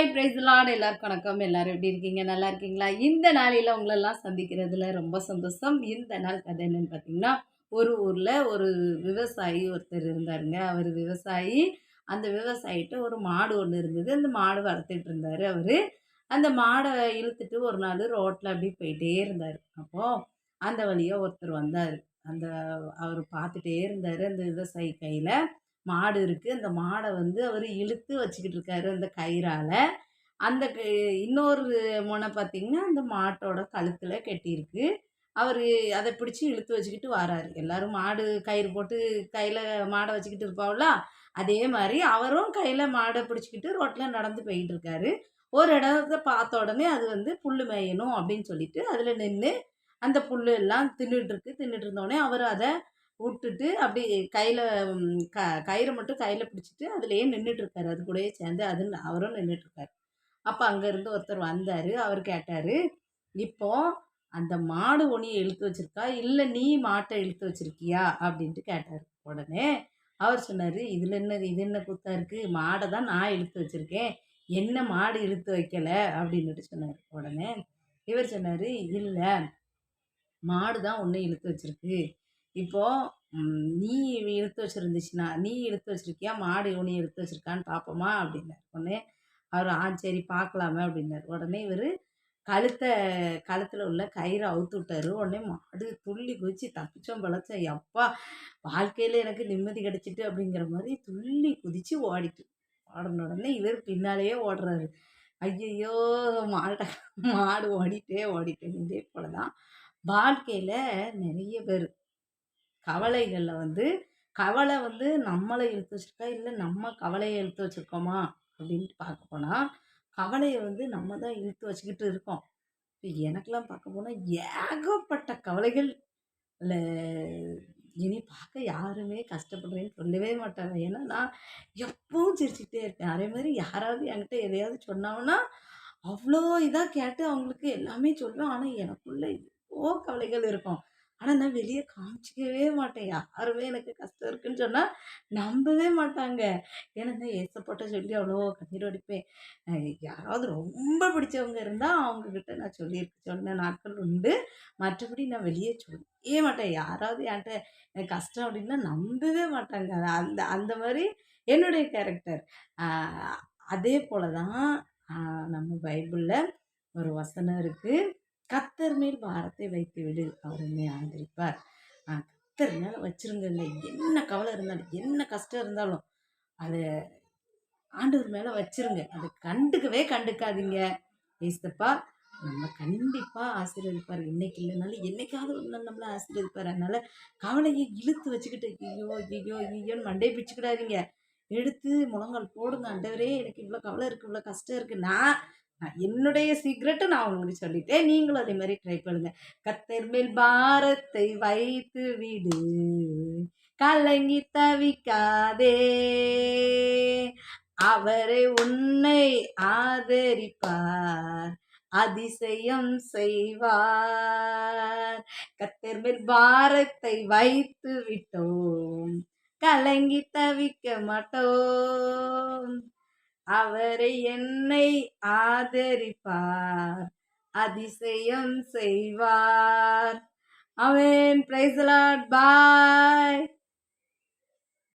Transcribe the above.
Hi பிரைஸ்லாட் எல்லாருக்கும் வணக்கம். எல்லாரும் எப்படி இருக்கீங்க? நல்லா இருக்கீங்களா? இந்த நாளையில் உங்களெல்லாம் சந்திக்கிறதுல ரொம்ப சந்தோஷம். இந்த நாள் கதை என்னன்னு பார்த்தீங்கன்னா ஒரு ஊரில் ஒரு விவசாயி ஒருத்தர் இருந்தாருங்க. அவர் விவசாயி. அந்த விவசாயிட்ட ஒரு மாடு ஒன்று இருந்தது. அந்த மாடு வளர்த்துட்டு இருந்தார் அவர். அந்த மாடை இழுத்துட்டு ஒரு நாள் ரோட்டில் அப்படி போயிட்டே இருந்தார். அப்போது அந்த வழியாக ஒருத்தர் வந்தார். அந்த அவர் பார்த்துட்டே இருந்தார் அந்த விவசாயி கையில். மாடு இருக்குது அந்த மாடை வந்து அவர் இழுத்து வச்சுக்கிட்டு இருக்காரு அந்த கயிறால். அந்த க இன்னொரு முனை பார்த்திங்கன்னா அந்த மாட்டோட கழுத்தில் கட்டியிருக்கு. அவர் அதை பிடிச்சி இழுத்து வச்சுக்கிட்டு வராரு. எல்லோரும் மாடு கயிறு போட்டு கையில் மாடை வச்சுக்கிட்டு இருப்பாங்கள அதே மாதிரி அவரும் கையில் மாடை பிடிச்சிக்கிட்டு ரோட்டில் நடந்து போயிட்டு இருக்காரு. ஒரு இடத்த பார்த்த உடனே அது வந்து புல் மேயணும் அப்படின்னு சொல்லிட்டு அதில் நின்று அந்த புல் எல்லாம் தின்னுட்டுருக்கு தின்னுட்டு இருந்தோடனே அவர் அதை விட்டுட்டு அப்படி கையில் க கயிறை மட்டும் கையில் பிடிச்சிட்டு அதுலேயே நின்றுட்டுருக்காரு அது கூடயே சேர்ந்து அது அவரும் நின்றுட்டுருக்காரு அப்போ அங்கேருந்து ஒருத்தர் வந்தார். அவர் கேட்டார் இப்போது அந்த மாடு ஒனியை இழுத்து வச்சுருக்கா? இல்லை நீ மாட்டை இழுத்து வச்சுருக்கியா? அப்படின்ட்டு கேட்டார். உடனே அவர் சொன்னார் இதில் என்ன இது என்ன குத்தா இருக்குது மாடை தான் நான் இழுத்து வச்சுருக்கேன். என்ன மாடு இழுத்து வைக்கலை? அப்படின்னுட்டு சொன்னார். உடனே இவர் சொன்னார் இல்லை மாடு தான் ஒன்று இழுத்து வச்சுருக்கு. இப்போது நீ இழுத்து வச்சுருந்துச்சுன்னா நீ இழுத்து வச்சுருக்கியா? மாடு இவனி இழுத்து வச்சுருக்கான்னு பார்ப்போமா அப்படின்னாரு. உடனே அவர் ஆ சரி பார்க்கலாமே அப்படின்னாரு. உடனே இவர் கழுத்தை கழுத்தில் உள்ள கயிறை அவுத்து விட்டாரு. உடனே மாடு துள்ளி குதிச்சு தப்பிச்சோம் பழச்சோம் எப்பா வாழ்க்கையில் எனக்கு நிம்மதி கிடச்சிட்டு அப்படிங்கிற மாதிரி துள்ளி குதித்து ஓடிட்டு ஓடின உடனே இவர் பின்னாலேயே ஓடுறாரு. ஐயையோ மாட மாடு ஓடிட்டே ஓடிட்டேன். இதே போல் தான் வாழ்க்கையில் நிறைய பேர் கவலைகளில் வந்து கவலை வந்து நம்மளை இழுத்து வச்சுருக்கா? இல்லை நம்ம கவலையை இழுத்து வச்சுருக்கோமா? அப்படின்ட்டு பார்க்க போனால் கவலையை வந்து நம்ம தான் இழுத்து வச்சுக்கிட்டு இருக்கோம். இப்போ எனக்கெல்லாம் பார்க்க போனால் ஏகப்பட்ட கவலைகள். இல்லை இனி பார்க்க யாருமே கஷ்டப்படுறேன்னு சொல்லவே மாட்டாங்க. ஏன்னா நான் எப்பவும் சிரிச்சுக்கிட்டே இருப்பேன். அதே மாதிரி யாராவது என்கிட்ட எதையாவது சொன்னாங்கன்னா அவ்வளோ இதாக கேட்டு அவங்களுக்கு எல்லாமே சொல்லுவேன் ஆனால் எனக்குள்ளே ஓ கவலைகள் இருக்கும். ஆனால் நான் வெளியே காமிச்சிக்கவே மாட்டேன். யாருமே எனக்கு கஷ்டம் இருக்குன்னு சொன்னால் நம்பவே மாட்டாங்க. ஏன்னா நான் ஏசப்பட்ட சொல்லி அவ்வளோ கண்ணீர் அடிப்பேன் யாராவது ரொம்ப பிடிச்சவங்க இருந்தால் அவங்கக்கிட்ட நான் சொல்லியிருக்க சொன்ன நாட்கள் உண்டு. மற்றபடி நான் வெளியே சொல்லவே மாட்டேன். யாராவது என்கிட்ட எனக்கு கஷ்டம் அப்படின்னா நம்பவே மாட்டாங்க. அந்த அந்த மாதிரி என்னுடைய கேரக்டர். அதே போல் தான் நம்ம பைபிளில் ஒரு வசனம் இருக்குது கத்தர் மேல் பாரத்தை வைத்து விடு. அவர் என்னை ஆதரிப்பார். கத்தர் மேலே வச்சிருங்க என்ன கவலை இருந்தாலும் என்ன கஷ்டம் இருந்தாலும் அதை ஆண்டவர் மேலே வச்சிருங்க. அதை கண்டுக்கவே கண்டுக்காதீங்க. ஏசப்பா நம்ம கண்டிப்பாக ஆசீர்வதிப்பார். இன்னைக்கு இல்லைனாலும் என்னைக்காவது ஒரு நாள் நம்மளை ஆசீர்வதிப்பார். அதனால் கவலையை இழுத்து வச்சுக்கிட்டு ஐயோ ஐயோ ஐயோன்னு மண்டையை பிச்சுக்கிடாதீங்க. எடுத்து முழங்கால் போடுங்க அண்டவரே எனக்கு இவ்வளோ கவலை இருக்குது இவ்வளோ கஷ்டம் இருக்குது நான் என்னுடைய சீக்ரெட்டு நான் உங்களுக்கு சொல்லிட்டேன். நீங்களும் அதே மாதிரி ட்ரை பண்ணுங்க. கத்தர் மேல் பாரத்தை வைத்து விடு. கலங்கி தவிக்காதே. அவரை உன்னை ஆதரிப்பார். அதிசயம் செய்வார். கத்தர் மேல் பாரத்தை வைத்து விட்டோம். கலங்கி தவிக்க மாட்டோம். அவரை என்னை ஆதரிப்பார் அதிசயம் செய்வார். அவன் பிரைஸ்லாட் பாய்